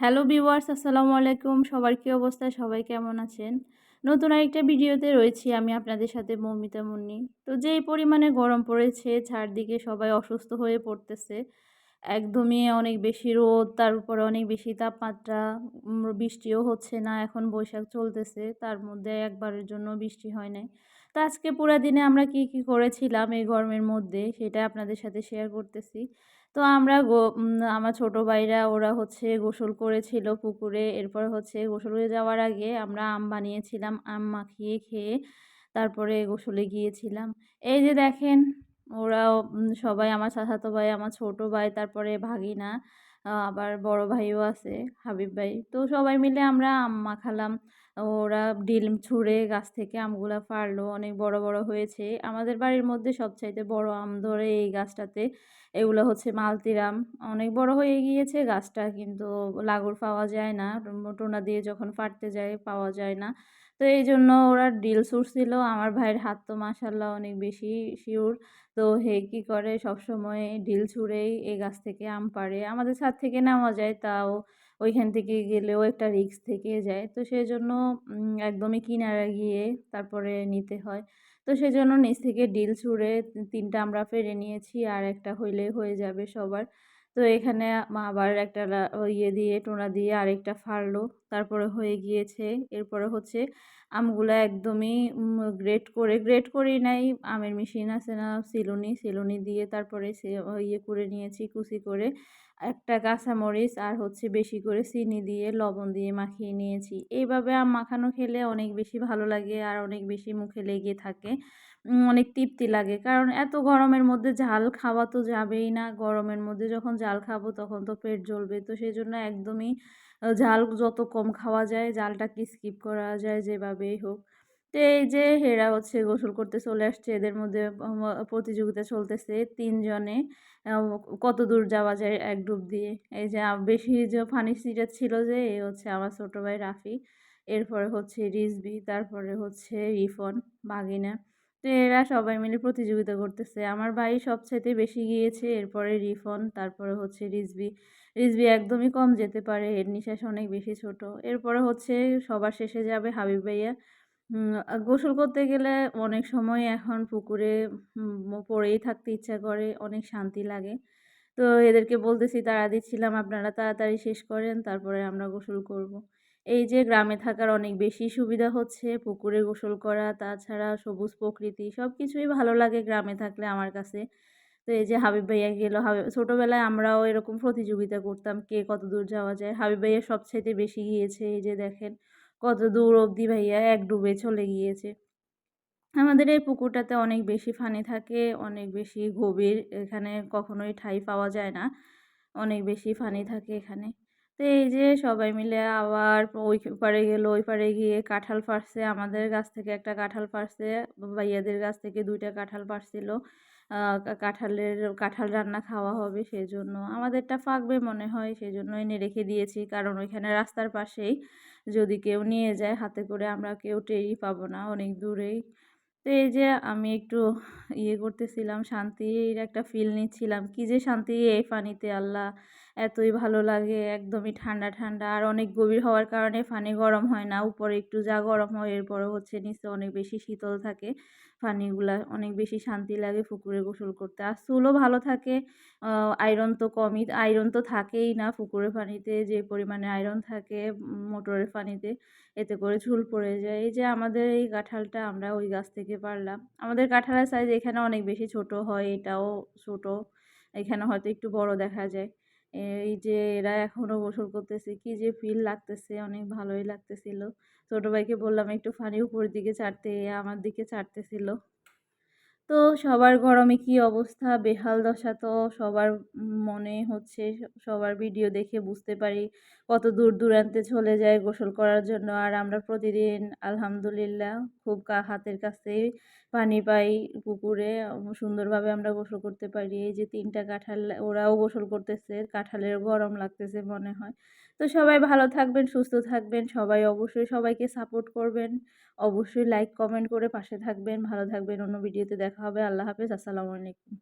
Hello viewers, আসসালামু আলাইকুম। সবার কী অবস্থা? সবাই কেমন আছেন? নতুন আরেকটা ভিডিওতে রয়েছি আমি আপনাদের সাথে মৌমিতা মুন্নি। তো যেই পরিমাণে গরম পড়েছে, চারদিকে সবাই অসুস্থ হয়ে পড়তেছে। একদমই অনেক বেশি রোদ, তার উপরে অনেক বেশি তাপমাত্রা বৃষ্টিও হচ্ছে না, এখন বৈশাখ চলতেছে, তার মধ্যে একবারের জন্য বৃষ্টি হয় নাই। তো আজকে পুরা দিনে আমরা কি কি করেছিলাম এই গরমের মধ্যে, সেটা আপনাদের সাথে শেয়ার করতেছি। তো আমরা গো আমার ছোটো ভাইরা ওরা হচ্ছে গোসল করেছিল পুকুরে। এরপর হচ্ছে গোসলে যাওয়ার আগে আমরা আম বানিয়েছিলাম, আম মাখিয়ে খেয়ে তারপরে গোসলে গিয়েছিলাম। এই যে দেখেন, ওরাও সবাই আমার চাচাতো ভাই, আমার ছোট ভাই, তারপরে ভাগিনা আবার বড় ভাইও আছে, হাবিব ভাই। তো সবাই মিলে আমরা আম মাখালাম। ওরা ডিল ছুঁড়ে গাছ থেকে আমগুলা পারল অনেক বড় বড় হয়েছে। আমাদের বাড়ির মধ্যে সবচাইতে বড় আম ধরে এই গাছটাতে, এগুলো হচ্ছে মালতির আম অনেক বড় হয়ে গিয়েছে গাছটা, কিন্তু লাগুর পাওয়া যায় না। টোনা দিয়ে যখন ফাটতে যায়, পাওয়া যায় না। তো এই জন্য ওরা ডিল ছুটছিল আমার ভাইয়ের হাত তো মাসাল্লাহ অনেক বেশি শিওর। তো হে কি করে সব সময় ঢিল ছুঁড়েই এই গাছ থেকে আম পাড়ে। আমাদের ছাদ থেকে নেওয়া যায়, তাও ওইখান থেকে গেলেও একটা রিক্স থেকে যায়। তো সেই জন্য একদমই কিনারা গিয়ে তারপরে নিতে হয়। তো সেই জন্য নিচ থেকে ডিল ছুঁড়ে তিনটা আমরা ফেরে নিয়েছি আর একটা হইলে হয়ে যাবে সবার। তো এখানে আবার একটা ইয়ে দিয়ে, টোনা দিয়ে আরেকটা ফাড়লো। তারপরে হয়ে গিয়েছে, এরপরে হচ্ছে আমগুলো একদমই গ্রেট করে গ্রেট করেই নাই। আমের মেশিন আছে না, সিলুনি সিলুনি দিয়ে তারপরে সে ইয়ে করে নিয়েছি, কুচি করে। একটা কাঁচামরিচ আর হচ্ছে বেশি করে চিনি দিয়ে, লবণ দিয়ে মাখিয়ে নিয়েছি। এইভাবে আম মাখানো খেলে অনেক বেশি ভালো লাগে আর অনেক বেশি মুখে লেগে থাকে। অনেক তৃপ্তি লাগে। কারণ এত গরমের মধ্যে ঝাল খাওয়া তো যাবেই না। গরমের মধ্যে যখন ঝাল খাব তখন তো পেট জ্বলবে। তো সেই জন্য একদমই ঝাল যত কম খাওয়া যায় জালটাকে স্কিপ করা যায় যেভাবেই হোক। তো এই যে হেরা হচ্ছে গোসল করতে চলে আসছে, এদের মধ্যে প্রতিযোগিতা চলতেছে তিনজনে। কত দূর যাওয়া যায় এক ডুব দিয়ে। এই যে বেশি যে ফানি সিটা ছিল যে এই হচ্ছে আমার ছোটো ভাই রাফি, এরপরে হচ্ছে রিজবি তারপরে হচ্ছে রিফন, বাগিনা। তো এরা সবাই মিলে প্রতিযোগিতা করতেছে। আমার ভাই সবচাইতে বেশি গিয়েছে, এরপরে রিফন, তারপরে হচ্ছে রিজবি রিজবি একদমই কম যেতে পারে, এর নিঃশ্বাস অনেক বেশি ছোট। এরপরে হচ্ছে সবার শেষে যাবে হাবিব ভাইয়া। গোসল করতে গেলে অনেক সময় এখন পুকুরে পড়েই থাকতে ইচ্ছা করে, অনেক শান্তি লাগে। তো এদেরকে বলতেছি তাড়া দিচ্ছিলাম, আপনারা তাড়াতাড়ি শেষ করেন, তারপরে আমরা গোসল করব। এই যে গ্রামে থাকার অনেক বেশি সুবিধা হচ্ছে, পুকুরে গোসল করা, তাছাড়া সবুজ প্রকৃতি সব কিছুই ভালো লাগে গ্রামে থাকলে আমার কাছে। তো এই যে হাবিব ভাইয়া গেলো হাবিব ছোটোবেলায় আমরাও এরকম প্রতিযোগিতা করতাম, কে কত দূর যাওয়া যায়। হাবিব ভাইয়া সবচাইতে বেশি গিয়েছে, এই যে দেখেন। কত দূর অবধি ভাইয়া এক ডুবে চলে গিয়েছে। আমাদের এই পুকুরটাতে অনেক বেশি ফানি থাকে, অনেক বেশি গভীর, এখানে কখনোই ঠাই পাওয়া যায় না, অনেক বেশি ফানি থাকে এখানে। তো এই যে সবাই মিলে আবার ওই পারে গেলো, ওই পারে গিয়ে কাঁঠাল ফাটছে আমাদের গাছ থেকে একটা কাঁঠাল ফাটছে ভাইয়াদের গাছ থেকে দুইটা কাঁঠাল পারছিল কাঁঠালের, কাঁঠাল রান্না খাওয়া হবে সেই জন্য আমাদেরটা ফাঁকবে মনে হয় সেই জন্য এনে রেখে দিয়েছি, কারণ ওইখানে রাস্তার পাশেই যদি কেউ নিয়ে যায় হাতে করে আমরা কেউ টেরই পাবো না অনেক দূরেই। তো এই যে আমি একটু ইয়ে করতেছিলাম, শান্তির একটা ফিল নিচ্ছিলাম। কি যে শান্তি এই পানিতে আল্লাহ! এতই ভালো লাগে, একদমই ঠান্ডা ঠান্ডা। আর অনেক গভীর হওয়ার কারণে পানি গরম হয় না। উপরে একটু যা গরম হয় এরপরে হচ্ছে নিচে অনেক বেশি শীতল থাকে। পানিগুলা অনেক বেশি শান্তি লাগে পুকুরে গোসল করতে। আর চুলও ভালো থাকে আয়রন তো কমই আয়রন তো থাকেই না পুকুরের পানিতে যে পরিমাণে আয়রন থাকে মোটরের পানিতে এতে করে চুল পড়ে যায়। এই যে আমাদের এই কাঁঠালটা আমরা ওই গাছ থেকে পারলাম। আমাদের কাঁঠালের সাইজ এখানে অনেক বেশি ছোট হয়, এটাও ছোট। এখানে হয়তো একটু বড় দেখা যায়। এই যে এরা এখনও গোসল করতেছে, কি যে ফিল লাগতেছে, অনেক ভালোই লাগতেছিল। ছোটো ভাইকে বললাম, একটু ফানি উপরের দিকে ছাড়তে আমার দিকে ছাড়তেছিল। তো সবার গরমে কি অবস্থা? বেহাল দশা তো সবার মনে হচ্ছে, সবার ভিডিও দেখে বুঝতে পারি কত দূর দূরান্তে চলে যায় গোসল করার জন্য। আর আমরা প্রতিদিন আলহামদুলিল্লাহ খুব কা, হাতের কাছেই পানি পাই পুকুরে, সুন্দরভাবে আমরা গোসল করতে পারি। এই যে তিনটা কাঁঠাল, ওরাও গোসল করতেছে, কাঁঠালের গরম লাগতেছে মনে হয়। তো সবাই ভালো থাকবেন, সুস্থ থাকবেন। সবাই অবশ্যই সবাইকে সাপোর্ট করবেন। অবশ্যই লাইক কমেন্ট করে পাশে থাকবেন। ভালো থাকবেন। অন্য ভিডিওতে দেখা হবে। আল্লাহ হাফেজ। আসসালামু আলাইকুম।